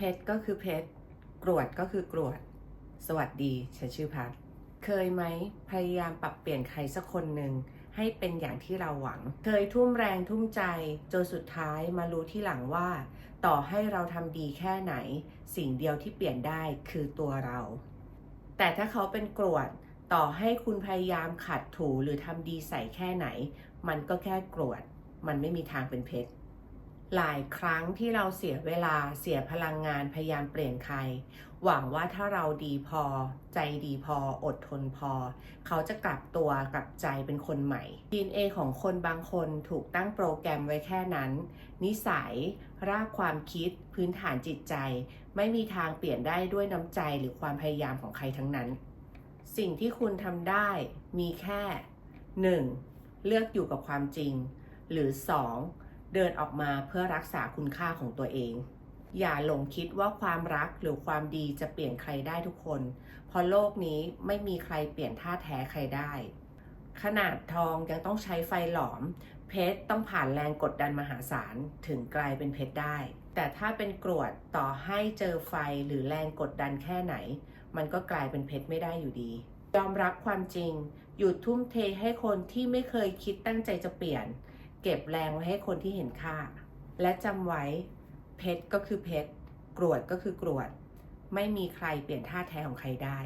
เพชรก็คือเพชรกรวดก็คือกรวด สวัสดีฉันชื่อพัทเคยไหมพยายามปรับเปลี่ยนใครสักคนหนึ่งให้เป็นอย่างที่เราหวัง เคยทุ่มแรงทุ่มใจจนสุดท้ายมารู้ที่หลังว่า ต่อให้เราทำดีแค่ไหน สิ่งเดียวที่เปลี่ยนได้คือตัวเรา แต่ถ้าเขาเป็นกรวดต่อให้คุณพยายามขัดถูหรือทำดีใส่แค่ไหน มันก็แค่กรวด มันไม่มีทางเป็นเพชร หลายครั้งที่เราเสียเวลาเสียพลังงานพยายามเปลี่ยนใคร หวังว่าถ้าเราดีพอ ใจดีพอ อดทนพอ เขาจะกลับตัวกลับใจเป็นคนใหม่ DNA ของคนบางคนถูกตั้งโปรแกรมไว้แค่นั้น นิสัย รากความคิด พื้นฐานจิตใจ ไม่มีทางเปลี่ยนได้ด้วยน้ำใจหรือความพยายามของใครทั้งนั้น สิ่งที่คุณทำได้มีแค่ 1. เลือกอยู่กับความจริง หรือ 2. เดินออกมาเพื่อรักษาคุณค่าของตัวเอง อย่าหลงคิดว่าความรักหรือความดีจะเปลี่ยนใครได้ทุกคน เพราะโลกนี้ไม่มีใครเปลี่ยนท่าแท้ใครได้ ขนาดทองยังต้องใช้ไฟหลอม เพชรต้องผ่านแรงกดดันมหาศาลถึงกลายเป็นเพชรได้ แต่ถ้าเป็นกรวดต่อให้เจอไฟหรือแรงกดดันแค่ไหน มันก็กลายเป็นเพชรไม่ได้อยู่ดียอมรับความจริง หยุดทุ่มเทให้คนที่ไม่เคยคิดตั้งใจจะเปลี่ยน เก็บแรงไว้ให้คนที่เห็นค่า และจำไว้เพชรก็คือเพชรกรวดก็คือกรวด ไม่มีใครเปลี่ยนท่าแท้ของใครได้